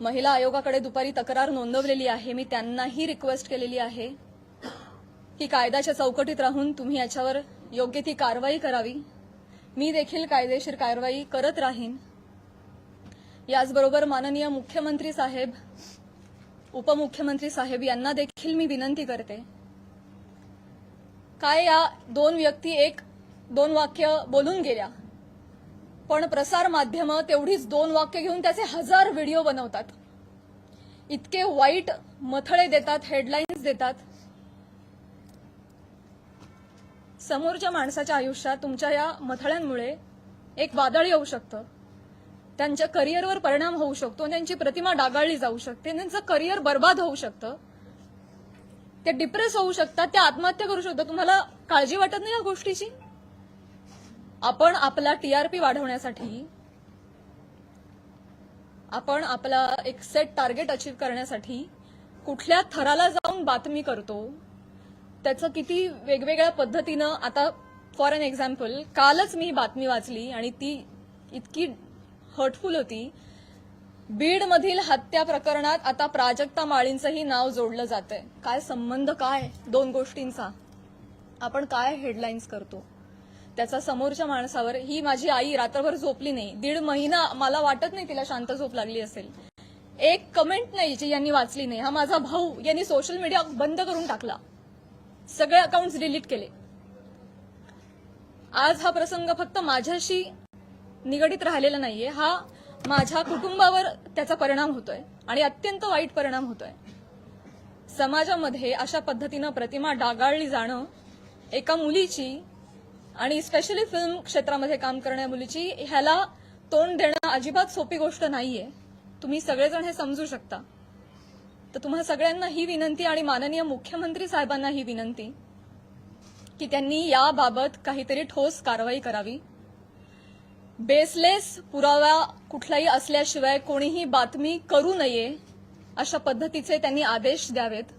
महिला आयोगाकडे दुपारी तक्रार नोंदवलेली आहे. मी त्यांनाही रिक्वेस्ट केलेली आहे की कायद्याच्या चौकटीत राहून तुम्ही याच्यावर योग्य ती कारवाई करावी. मी देखील कायदेशीर कारवाई करत राहीन. याचबरोबर माननीय मुख्यमंत्री साहेब उपमुख्यमंत्री साहेब यांना देखील मी विनंती करते. काय या दोन व्यक्ती एक दोन वाक्य बोलून गेल्या? पण प्रसार माध्यमं तेवढीच दोन वाक्य घेऊन त्याचे हजार व्हिडिओ बनवतात. इतके वाईट मथळे देतात हेडलाईन्स देतात. समोरच्या माणसाच्या आयुष्यात तुमच्या या मथळ्यांमुळे एक वादळ येऊ शकतं. त्यांच्या करिअरवर परिणाम होऊ शकतो त्यांची प्रतिमा डागाळली जाऊ शकते. त्यांचं करिअर बर्बाद होऊ शकतं. ते डिप्रेस होऊ शकतात ते आत्महत्या करू शकतात. तुम्हाला काळजी वाटत नाही या गोष्टीची? आपण आपला टीआरपी वाढवण्यासाठी आपण आपला एक सेट टार्गेट अचीव करण्यासाठी कुठल्या थराला जाऊन बातमी करतो त्याचं किती वेगवेगळ्या पद्धतीनं आता फॉर अन एक्झाम्पल कालच मी बातमी वाचली आणि ती इतकी हर्टफुल होती. बीडमधील हत्या प्रकरणात आता प्राजक्ता माळींचंही नाव जोडलं जातंय. काय संबंध काय दोन गोष्टींचा? आपण काय हेडलाईन्स करतो? त्याचा समोरच्या माणसावर ही माझी आई रात्रभर झोपली नाही. दीड महिना मला वाटत नाही तिला शांत झोप लागली असेल. एक कमेंट नाही जी यांनी वाचली नाही. हा माझा भाऊ यांनी सोशल मीडिया बंद करून टाकला. सगळे अकाउंट डिलीट केले. आज हा प्रसंग फक्त माझ्याशी निगडीत राहिलेला नाहीये. हा माझ्या कुटुंबावर त्याचा परिणाम होतोय आणि अत्यंत वाईट परिणाम होतोय. समाजामध्ये अशा पद्धतीनं प्रतिमा डागाळली जाणं एका मुलीची आणि स्पेशली फिल्म क्षेत्रामध्ये काम करणाऱ्या मुलीची ह्याला तोंड देणं अजिबात सोपी गोष्ट नाहीये. तुम्ही सगळेजण हे समजू शकता. तर तुम्हा सगळ्यांना ही विनंती आणि माननीय मुख्यमंत्री साहेबांना ही विनंती की त्यांनी याबाबत काहीतरी ठोस कारवाई करावी. बेसलेस पुरावा कुठलाही असल्याशिवाय कोणीही बातमी करू नये अशा पद्धतीचे त्यांनी आदेश द्यावेत.